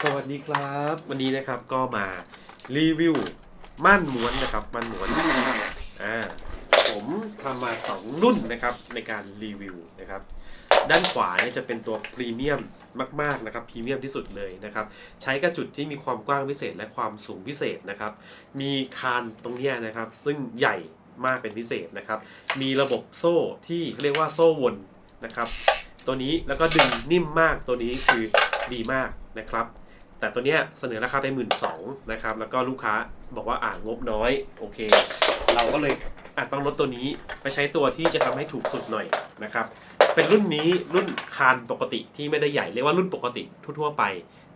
สวัสดีครับ วันนี้นะครับก็มารีวิวม่านม้วนนะครับม่านม้วนอ่าผมทำมา 2 รุ่นนะครับในการรีวิวนะครับ ด้านขวาเนี่ยจะเป็นตัวพรีเมียมมากๆนะครับพรีเมียมที่สุดเลยนะครับ ใช้กระจุดที่มีความกว้างพิเศษและความสูงพิเศษนะครับ มีคานตรงเนี้ยนะครับ ซึ่งใหญ่มากเป็นพิเศษนะครับ มีระบบโซ่ที่เรียกว่าโซ่วนนะครับ ตัวนี้แล้วก็ดึงนิ่มมากตัวนี้คือ ดีมากนะครับ แต่ตัวเนี้ยเสนอราคาไปหมื่นสองนะครับ แล้วก็ลูกค้าบอกว่าอ่างบน้อย โอเค เราก็เลยอาจต้องลดตัวนี้ไปใช้ตัวที่จะทำให้ถูกสุดหน่อยนะครับ เป็นรุ่นนี้รุ่นคานปกติที่ไม่ได้ใหญ่เรียกว่ารุ่นปกติทั่วๆไป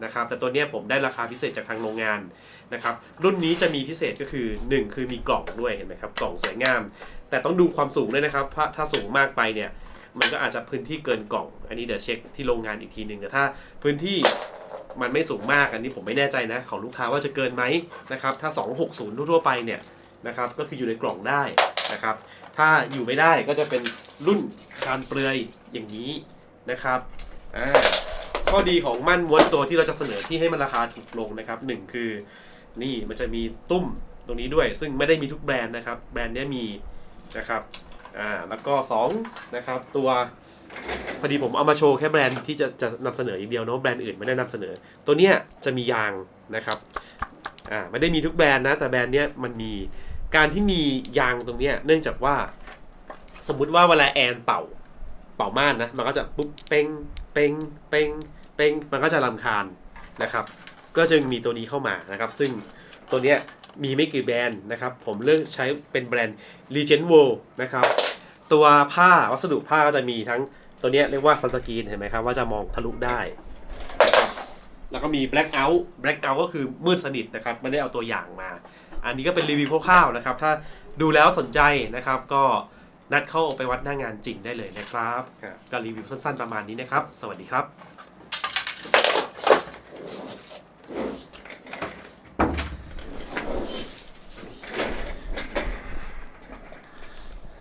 นะครับ แต่ตัวเนี้ยผมได้ราคาพิเศษจากทางโรงงานนะครับ รุ่นนี้จะมีพิเศษก็คือ 1 คือมีกล่องด้วยเห็นไหมครับกล่องสวยงาม แต่ต้องดูความสูงด้วยนะครับเพราะถ้าสูงมากไปเนี่ย มันก็อาจจะพื้นที่เกินกล่อง อันนี้เดี๋ยวเช็คที่โรงงานอีกทีหนึ่งแต่ถ้าพื้นที่มันไม่สูงมากอันนี้ผมไม่แน่ใจนะ ของลูกค้าว่าจะเกินไหมนะครับถ้า 260 ทั่วไปเนี่ยนะครับก็คืออยู่ในกล่องได้นะครับ ถ้าอยู่ไม่ได้ก็จะเป็นรุ่นคานเปลือยอย่างนี้นะครับอ่าข้อดีของม่านม้วนตัวที่เราจะเสนอที่ให้มันราคาถูกลงนะครับหนึ่งคือนี่มันจะมีตุ้มตรงนี้ด้วย ซึ่งไม่ได้มีทุกแบรนด์นะครับ แบรนด์เนี้ยมีนะครับ อ่าแล้วก็2นะครับตัวพอดีผมเอามาโชว์แค่แบรนด์ที่จะจะนำเสนออย่างเดียวเนาะแบรนด์อื่นไม่ได้นำเสนอ ตัวเนี้ยจะมียางนะครับอ่าไม่ได้มีทุกแบรนด์นะ แต่แบรนด์เนี้ยมันมีการที่มียางตรงเนี้ยเนื่องจากว่า สมมุติว่าเวลาแอนเป่าเป่าม่านนะมันก็จะปุ๊บเป้งเป้งเป้งเป้งมันก็จะรำคาญนะครับ ก็จึงมีตัวนี้เข้ามานะครับ ซึ่งตัวเนี้ย มีไม่กี่แบรนด์นะครับ ผมเลือกใช้เป็นแบรนด์ Legend World นะครับ ตัวผ้าวัสดุผ้าก็จะมีทั้งตัวเนี้ยเรียกว่าซันสกรีนเห็นไหมครับว่าจะมองทะลุได้นะครับแล้วก็มี Black Out Black Out ก็คือมืดสนิทนะครับ ไม่ได้เอาตัวอย่างมา อันนี้ก็เป็นรีวิวคร่าวๆนะครับ ถ้าดูแล้วสนใจนะครับ ก็นัดเข้าไปวัดหน้างานจริงได้เลยนะครับ ก็รีวิวสั้นๆประมาณนี้นะครับ สวัสดีครับ